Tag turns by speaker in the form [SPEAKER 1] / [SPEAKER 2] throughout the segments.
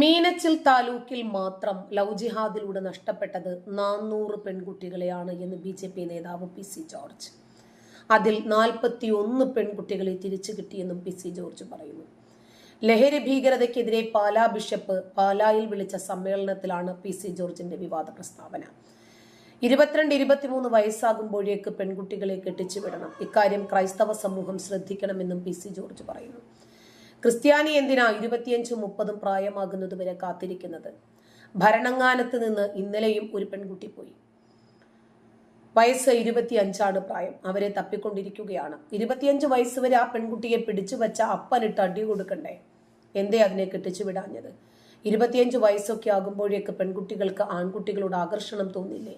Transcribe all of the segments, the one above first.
[SPEAKER 1] മീനച്ചിൽ താലൂക്കിൽ മാത്രം ലവ് ജിഹാദിലൂടെ നഷ്ടപ്പെട്ടത് നാനൂറ് പെൺകുട്ടികളെയാണ് എന്ന് ബി ജെ പി നേതാവ് പി സി ജോർജ്. അതിൽ നാൽപ്പത്തി ഒന്ന് പെൺകുട്ടികളെ തിരിച്ചു കിട്ടിയെന്നും പി സി ജോർജ് പറയുന്നു. ലഹരി ഭീകരതയ്ക്കെതിരെ പാലാ ബിഷപ്പ് പാലായിൽ വിളിച്ച സമ്മേളനത്തിലാണ് പി സി ജോർജിന്റെ വിവാദ പ്രസ്താവന. ഇരുപത്തിരണ്ട് ഇരുപത്തിമൂന്ന് വയസ്സാകുമ്പോഴേക്ക് പെൺകുട്ടികളെ കെട്ടിച്ചു വിടണം ഇക്കാര്യം ക്രൈസ്തവ സമൂഹം ശ്രദ്ധിക്കണമെന്നും പി സി ജോർജ് പറയുന്നു. ക്രിസ്ത്യാനി എന്തിനാ ഇരുപത്തിയഞ്ചും മുപ്പതും പ്രായമാകുന്നതുവരെ കാത്തിരിക്കുന്നത്? ഭരണങ്ങാനത്ത് നിന്ന് ഇന്നലെയും ഒരു പെൺകുട്ടി പോയി. വയസ്സ് ഇരുപത്തി അഞ്ചാണ് പ്രായം. അവരെ തപ്പിക്കൊണ്ടിരിക്കുകയാണ്. ഇരുപത്തിയഞ്ച് വയസ്സ് വരെ ആ പെൺകുട്ടിയെ പിടിച്ചു വെച്ച അപ്പനിട്ട് അടി കൊടുക്കണ്ടേ? എന്തേ അതിനെ കെട്ടിച്ചു വിടാഞ്ഞത്? ഇരുപത്തിയഞ്ച് വയസ്സൊക്കെ ആകുമ്പോഴേക്ക് പെൺകുട്ടികൾക്ക് ആൺകുട്ടികളോട് ആകർഷണം തോന്നില്ലേ?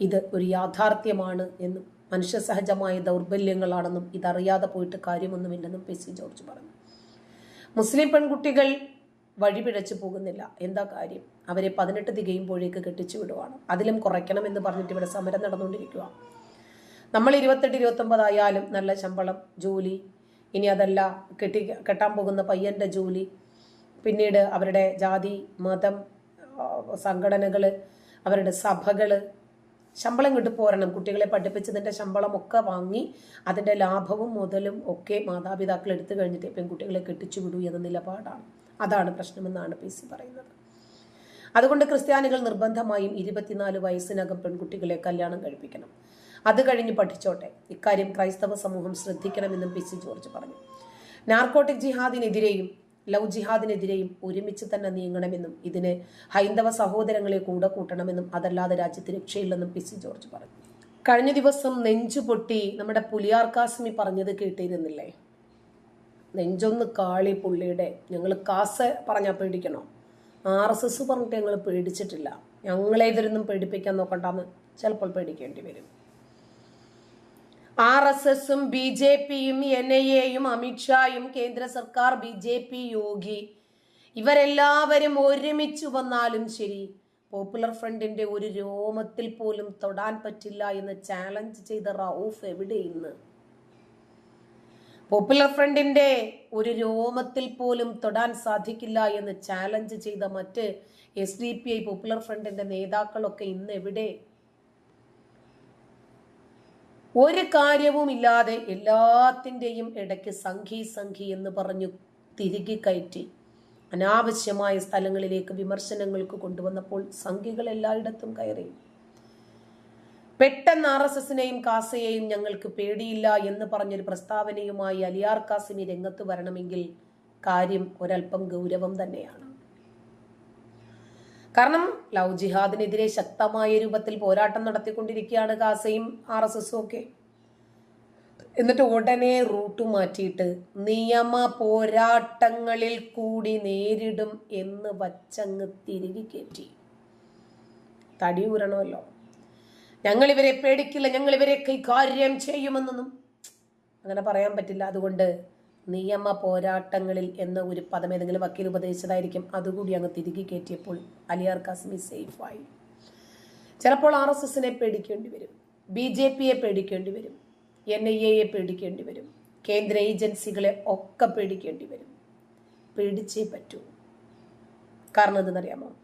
[SPEAKER 1] ഇത് ഒരു യാഥാർത്ഥ്യമാണ് എന്നും മനുഷ്യസഹജമായ ദൗർബല്യങ്ങളാണെന്നും ഇതറിയാതെ പോയിട്ട് കാര്യമൊന്നുമില്ലെന്നും പി സി ജോർജ് പറഞ്ഞു. മുസ്ലിം പെൺകുട്ടികൾ വഴിപിഴച്ചു പോകുന്നില്ല. എന്താ കാര്യം? അവരെ പതിനെട്ട് തികയുമ്പോഴേക്ക് കെട്ടിച്ചു വിടുവാണ്. അതിലും കുറയ്ക്കണം എന്ന് പറഞ്ഞിട്ട് ഇവിടെ സമരം നടന്നുകൊണ്ടിരിക്കുക നമ്മൾ ഇരുപത്തെട്ട് ഇരുപത്തൊമ്പതായാലും നല്ല ശമ്പളം ജോലി ഇനി അതല്ല കെട്ടി കെട്ടാൻ പോകുന്ന പയ്യന്റെ ജോലി പിന്നീട് അവരുടെ ജാതി മതം സംഘടനകൾ അവരുടെ സഭകൾ ശമ്പളം കിട്ടി പോരണം. കുട്ടികളെ പഠിപ്പിച്ചതിന്റെ ശമ്പളമൊക്കെ വാങ്ങി അതിന്റെ ലാഭവും മുതലും ഒക്കെ മാതാപിതാക്കൾ എടുത്തു കഴിഞ്ഞിട്ട് പെൺകുട്ടികളെ കെട്ടിച്ചു വിടൂ എന്ന നിലപാടാണ്. അതാണ് പ്രശ്നമെന്നാണ് പി സി പറയുന്നത്. അതുകൊണ്ട് ക്രിസ്ത്യാനികൾ നിർബന്ധമായും ഇരുപത്തിനാല് വയസ്സിനകം പെൺകുട്ടികളെ കല്യാണം കഴിപ്പിക്കണം. അത് കഴിഞ്ഞ് പഠിച്ചോട്ടെ. ഇക്കാര്യം ക്രൈസ്തവ സമൂഹം ശ്രദ്ധിക്കണമെന്നും പി സി ജോർജ് പറഞ്ഞു. നാർക്കോട്ടിക് ജിഹാദിനെതിരെയും ലവ് ജിഹാദിനെതിരെയും ഒരുമിച്ച് തന്നെ നീങ്ങണമെന്നും ഇതിന് ഹൈന്ദവ സഹോദരങ്ങളെ കൂടെ കൂട്ടണമെന്നും അതല്ലാതെ രാജ്യത്ത് രക്ഷയില്ലെന്നും പി സി ജോർജ് പറഞ്ഞു. കഴിഞ്ഞ ദിവസം നെഞ്ചു പൊട്ടി നമ്മുടെ പുലിയാർ പറഞ്ഞത് കേട്ടിരുന്നില്ലേ? നെഞ്ചൊന്ന് കാളി പുള്ളിയുടെ. ഞങ്ങൾ കാസ പറഞ്ഞാൽ പേടിക്കണോ? ആർ എസ് എസ് പറഞ്ഞിട്ട് ഞങ്ങൾ പേടിച്ചിട്ടില്ല. ഞങ്ങളെ ഇതിലൊന്നും പേടിപ്പിക്കാൻ നോക്കണ്ടെന്ന് ചിലപ്പോൾ പേടിക്കേണ്ടി വരും. ആർ എസ് എസും ബി ജെ പിയും എൻ ഐ എയും അമിത്ഷായും കേന്ദ്ര സർക്കാർ ബി ജെ പി യോഗി. ഇവരെല്ലാവരും ഒരുമിച്ച് വന്നാലും ശരി. പോപ്പുലർ ഫ്രണ്ടിന്റെ ഒരു രോമത്തിൽ പോലും തൊടാൻ പറ്റില്ല എന്ന് ചാലഞ്ച് ചെയ്ത റൌഫ് എവിടെ ഇന്ന് പോപ്പുലർ ഫ്രണ്ടിന്റെ ഒരു രോമത്തിൽ പോലും തൊടാൻ സാധിക്കില്ല എന്ന് ചാലഞ്ച് ചെയ്ത മറ്റ് S D P I popular ഫ്രണ്ടിന്റെ നേതാക്കളൊക്കെ ഇന്ന് എവിടെ? ഒരു കാര്യവും ഇല്ലാതെ എല്ലാത്തിന്റെയും ഇടയ്ക്ക് സംഘി സംഘി എന്ന് പറഞ്ഞു തിരികെ കയറ്റി. അനാവശ്യമായ സ്ഥലങ്ങളിലേക്ക് വിമർശനങ്ങൾക്ക് കൊണ്ടുവന്നപ്പോൾ സംഘികൾ എല്ലായിടത്തും കയറി. പെട്ടെന്ന് ആർ എസ് എസിനെയും കാസയെയും ഞങ്ങൾക്ക് പേടിയില്ല എന്ന് പറഞ്ഞൊരു പ്രസ്താവനയുമായി അലിയാർ കാസിമി രംഗത്ത് വരണമെങ്കിൽ കാര്യം ഒരൽപ്പം ഗൗരവം തന്നെയാണ്. കാരണം ലവ് ജിഹാദിനെതിരെ ശക്തമായ രൂപത്തിൽ പോരാട്ടം നടത്തിക്കൊണ്ടിരിക്കുകയാണ് ഗാസയും ആർ എസ് എസും ഒക്കെ. എന്നിട്ട് ഉടനെ റൂട്ട് മാറ്റിയിട്ട് നിയമ പോരാട്ടങ്ങളിൽ കൂടി നേരിടും എന്ന് വച്ചങ്ങ് തിരികെ കയറ്റി. തടി ഊരണമല്ലോ. ഞങ്ങൾ ഇവരെ പേടിക്കില്ല ഞങ്ങൾ ഇവരെ കൈകാര്യം ചെയ്യുമെന്നൊന്നും അങ്ങനെ പറയാൻ പറ്റില്ല. അതുകൊണ്ട് നിയമ പോരാട്ടങ്ങളിൽ എന്ന ഒരു പദം ഏതെങ്കിലും വക്കീൽ ഉപദേശിച്ചതായിരിക്കും. അതുകൂടി അങ്ങ് തിരികെ കയറ്റിയപ്പോൾ അലിയാർ കാസ്മി സേഫായി. ചിലപ്പോൾ ആർ എസ് എസിനെ പേടിക്കേണ്ടി വരും. ബി ജെ പിയെ പേടിക്കേണ്ടി വരും. എൻ ഐ എയെ പേടിക്കേണ്ടി വരും. കേന്ദ്ര ഏജൻസികളെ ഒക്കെ പേടിക്കേണ്ടി വരും. പേടിച്ചേ പറ്റൂ. കാരണം എന്തെന്നറിയാമോ?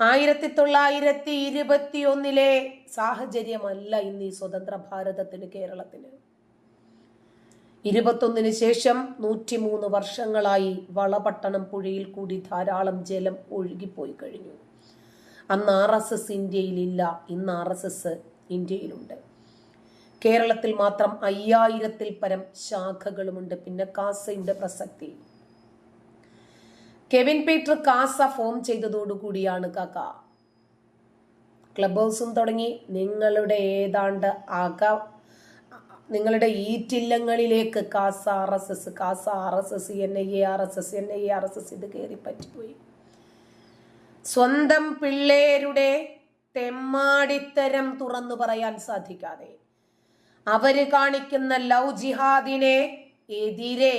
[SPEAKER 1] ആയിരത്തി തൊള്ളായിരത്തി ഇരുപത്തി ഒന്നിലെ സാഹചര്യമല്ല ഇന്ന് ഈ സ്വതന്ത്ര ഭാരതത്തിന് കേരളത്തിന്. ഇരുപത്തൊന്നിന് ശേഷം നൂറ്റിമൂന്ന് വർഷങ്ങളായി വളപട്ടണം പുഴയിൽ കൂടി ധാരാളം ജലം ഒഴുകിപ്പോയി കഴിഞ്ഞു. അന്ന് ആർ എസ് എസ് ഇന്ത്യയിലില്ല ഇന്ന് ആർ എസ് എസ് ഇന്ത്യയിലുണ്ട്. കേരളത്തിൽ മാത്രം അയ്യായിരത്തിൽ പരം ശാഖകളുമുണ്ട് പിന്നെ കാസയുടെ പ്രസക്തി. കെവിൻ പീറ്റർ കാസ ഫോം ചെയ്തതോടുകൂടിയാണ് കാക്ക. ക്ലബ് ഹൗസും തുടങ്ങി. നിങ്ങളുടെ ഏതാണ്ട് അക നിങ്ങളുടെ ഈറ്റില്ലങ്ങളിലേക്ക് CASA R S S CASA R S S N I A R S S N I R S S ഇത് കയറി പറ്റിപ്പോയി. സ്വന്തം പിള്ളേരുടെ തെമ്മാടിത്തരം തുറന്നു പറയാൻ സാധിക്കാതെ അവർ കാണിക്കുന്ന ലവ് ജിഹാദിനെ എതിരെ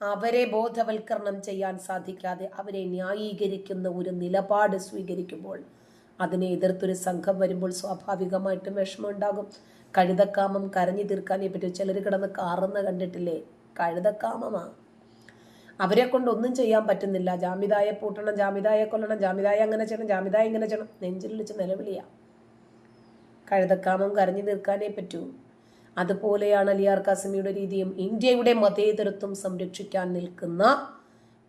[SPEAKER 1] അവരെ ബോധവൽക്കരണം ചെയ്യാൻ സാധിക്കാതെ അവരെ ന്യായീകരിക്കുന്ന ഒരു നിലപാട് സ്വീകരിക്കുമ്പോൾ അതിനെ എതിർത്തൊരു സംഘം വരുമ്പോൾ സ്വാഭാവികമായിട്ടും വിഷമം ഉണ്ടാകും കഴുതക്കാമം കരഞ്ഞു തീർക്കാനേ പറ്റൂ ചിലർ കിടന്ന് കാറുന്ന കണ്ടിട്ടില്ലേ? കഴുതക്കാമമാ. അവരെ കൊണ്ട് ഒന്നും ചെയ്യാൻ പറ്റുന്നില്ല. ജാമിതായ പൂട്ടണം ജാമിതായെ കൊല്ലണം ജാമിതായ അങ്ങനെ ചെയ്യണം ജാമിതായ ഇങ്ങനെ ചെയ്യണം. നെഞ്ചിൽ വിളിച്ച് നിലവിളിയാ. കഴുതക്കാമം കരഞ്ഞു തീർക്കാനേ പറ്റൂ അതുപോലെയാണ് അലിയാർ കാസിമിയുടെ രീതിയും. ഇന്ത്യയുടെ മതേതരത്വം സംരക്ഷിക്കാൻ നിൽക്കുന്ന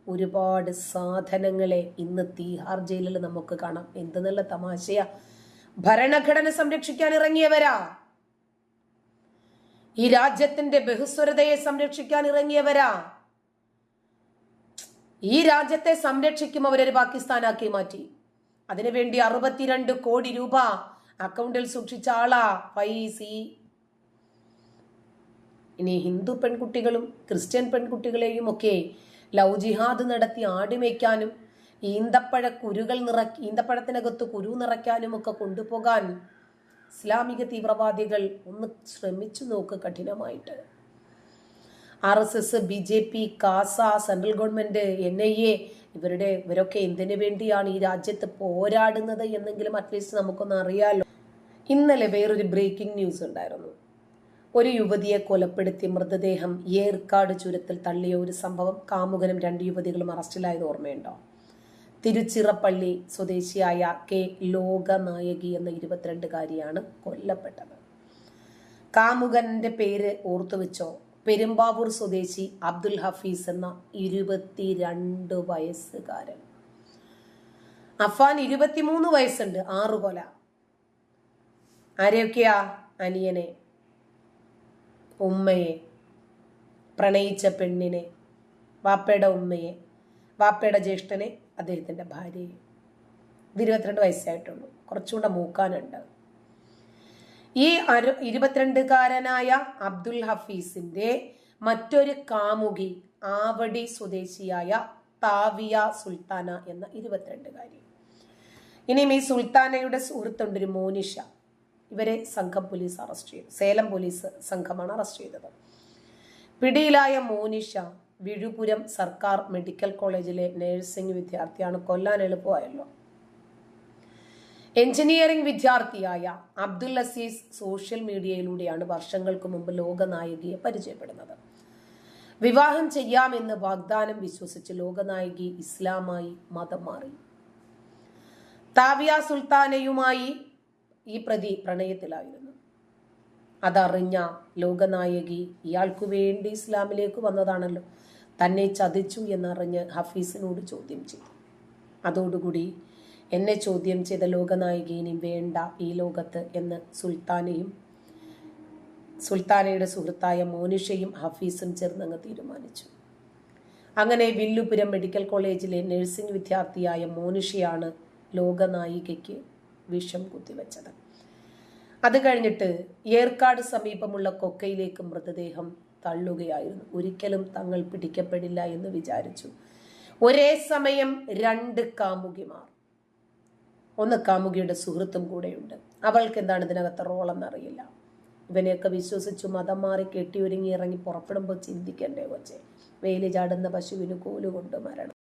[SPEAKER 1] ഒരുപാട് സാധനങ്ങളെ ഇന്ന് തീഹാർ ജയിലിൽ നമുക്ക് കാണാം. എന്ത് നല്ല തമാശയാ. ഭരണഘടന സംരക്ഷിക്കാൻ ഇറങ്ങിയവരാ. ഈ രാജ്യത്തിന്റെ ബഹുസ്വരതയെ സംരക്ഷിക്കാൻ ഇറങ്ങിയവരാ. ഈ രാജ്യത്തെ സംരക്ഷിക്കും അവരൊരു പാകിസ്ഥാനാക്കി മാറ്റി. അതിനുവേണ്ടി അറുപത്തിരണ്ട് കോടി രൂപ അക്കൗണ്ടിൽ സൂക്ഷിച്ച ആളാ പൈസി ഇനി ഹിന്ദു പെൺകുട്ടികളും ക്രിസ്ത്യൻ പെൺകുട്ടികളെയും ഒക്കെ ലവ് ജിഹാദ് നടത്തി ആടിമേക്കാനും ഈന്തപ്പഴ കുരുകൾ നിറ ഈന്തപ്പഴത്തിനകത്ത് കുരു നിറയ്ക്കാനും ഒക്കെ കൊണ്ടുപോകാൻ ഇസ്ലാമിക തീവ്രവാദികൾ ഒന്ന് ശ്രമിച്ചു നോക്ക് കഠിനമായിട്ട്. R S S B J P CASA central government N I A ഇവരുടെ ഇവരൊക്കെ എന്തിനു വേണ്ടിയാണ് ഈ രാജ്യത്ത് പോരാടുന്നത് എന്നെങ്കിലും അറ്റ്ലീസ്റ്റ് നമുക്കൊന്ന് അറിയാലോ. ഇന്നലെ വേറൊരു ബ്രേക്കിംഗ് ന്യൂസ് ഉണ്ടായിരുന്നു. ഒരു യുവതിയെ കൊലപ്പെടുത്തി മൃതദേഹം ഏർക്കാട് ചുരത്തിൽ തള്ളിയ ഒരു സംഭവം കാമുകനും രണ്ട് യുവതികളും അറസ്റ്റിലായത് ഓർമ്മയുണ്ടോ? തിരുച്ചിറപ്പള്ളി സ്വദേശിയായ കെ ലോകനായകി എന്ന ഇരുപത്തിരണ്ടുകാരിയാണ് കൊല്ലപ്പെട്ടത്. കാമുകന്റെ പേര് ഓർത്തു വെച്ചോ പെരുമ്പാവൂർ സ്വദേശി അബ്ദുൽ ഹഫീസ് എന്ന ഇരുപത്തിരണ്ട് വയസ്സുകാരൻ. അഫാൻ ഇരുപത്തിമൂന്ന് വയസ്സുണ്ട് ആറു കൊല. ആരെയൊക്കെയാ അനിയനെ? ഉമ്മയെ. പ്രണയിച്ച പെണ്ണിനെ. വാപ്പയുടെ ഉമ്മയെ. വാപ്പയുടെ ജ്യേഷ്ഠനെ. അദ്ദേഹത്തിന്റെ ഭാര്യയെ. ഇത് ഇരുപത്തിരണ്ട് വയസ്സായിട്ടുള്ളൂ. കുറച്ചുകൂടെ മൂക്കാനുണ്ട്. ഈ അരു ഇരുപത്തിരണ്ടുകാരനായ അബ്ദുൽ ഹഫീസിന്റെ മറ്റൊരു കാമുകി ആവടി സ്വദേശിയായ താവിയ സുൽത്താന എന്ന ഇരുപത്തിരണ്ടുകാരി. ഇനിയും ഈ സുൽത്താനയുടെ സുഹൃത്തുണ്ട് ഒരു മോനിഷ. ഇവരെ സംഘം പോലീസ് അറസ്റ്റ് ചെയ്തു. സേലം പോലീസ് സംഘമാണ് അറസ്റ്റ് ചെയ്തത്. പിടിയിലായ മോനിഷ വിഴുപുരം സർക്കാർ മെഡിക്കൽ കോളേജിലെ നഴ്സിംഗ് വിദ്യാർത്ഥിയാണ് കൊല്ലാൻ എളുപ്പമായല്ലോ. എഞ്ചിനീയറിംഗ് വിദ്യാർത്ഥിയായ അബ്ദുൽ അസീസ് സോഷ്യൽ മീഡിയയിലൂടെയാണ് വർഷങ്ങൾക്ക് മുമ്പ് ലോകനായികയെ പരിചയപ്പെടുന്നത്. വിവാഹം ചെയ്യാമെന്ന് വാഗ്ദാനം വിശ്വസിച്ച് ലോകനായികി ഇസ്ലാമായി മതം മാറി. താവിയ സുൽത്താനയുമായി ഈ പ്രതി പ്രണയത്തിലായിരുന്നു. അതറിഞ്ഞ ലോകനായകി ഇയാൾക്കു വേണ്ടി ഇസ്ലാമിലേക്ക് വന്നതാണല്ലോ. തന്നെ ചതിച്ചു എന്നറിഞ്ഞ് ഹഫീസിനോട് ചോദ്യം ചെയ്തു. അതോടുകൂടി എന്നെ ചോദ്യം ചെയ്ത ലോകനായികനി വേണ്ട ഈ ലോകത്ത് എന്ന് സുൽത്താനയും സുൽത്താനയുടെ സുഹൃത്തായ മോനിഷയും ഹഫീസും ചേർന്നങ്ങ് തീരുമാനിച്ചു. അങ്ങനെ വില്ലുപുരം മെഡിക്കൽ കോളേജിലെ നഴ്സിംഗ് വിദ്യാർത്ഥിയായ മോനിഷയാണ് ലോകനായികയ്ക്ക് വിഷം കുത്തിവെച്ചത്. അത് കഴിഞ്ഞിട്ട് ഏർക്കാട് സമീപമുള്ള കൊക്കയിലേക്ക് മൃതദേഹം തള്ളുകയായിരുന്നു. ഒരിക്കലും തങ്ങൾ പിടിക്കപ്പെടില്ല എന്ന് വിചാരിച്ചു. ഒരേ സമയം രണ്ട് കാമുകിമാർ ഒന്ന് കാമുകിയുടെ സുഹൃത്തും കൂടെയുണ്ട്. അവൾക്ക് എന്താണ് ഇതിനകത്ത് റോളെന്നറിയില്ല. ഇവനെയൊക്കെ വിശ്വസിച്ചു മതം മാറി കെട്ടിയൊരുങ്ങി ഇറങ്ങി പുറപ്പെടുമ്പോൾ ചിന്തിക്കണ്ടേ കൊച്ചെ? വെയിലി ചാടുന്ന പശുവിന് കോലുകൊണ്ട് മരണം.